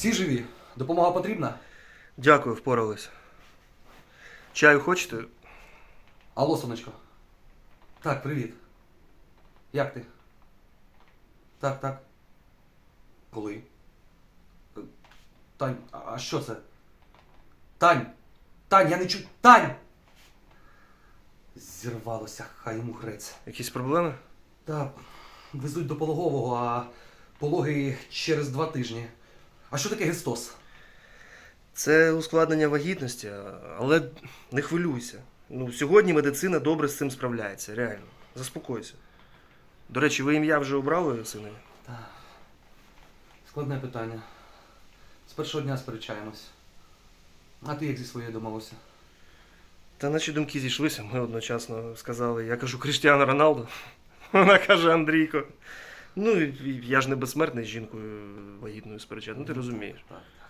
Всі живі. Допомога потрібна? Дякую, впорались. Чаю хочете? Алло, сонечко. Так, привіт. Як ти? Так, так. Коли? Тань, а а що це? Тань! Тань, я не чую. Тань! Зірвалося, хай йому грець. Якісь проблеми? Так, везуть до пологового, а пологи через два тижні. А що таке гестоз? Це ускладнення вагітності, але не хвилюйся. Ну, сьогодні медицина добре з цим справляється, реально. Заспокойся. До речі, ви ім'я вже обрали синові? Так. Складне питання. З першого дня сперечаємось. А ти як зі своєю домовився? Та наші думки зійшлися, ми одночасно сказали, я кажу Кріштіану Роналду. Вона каже Андрійко. Ну, я ж не безсмертний з жінкою вагітною сперечати, ну ти розумієш. Так, так.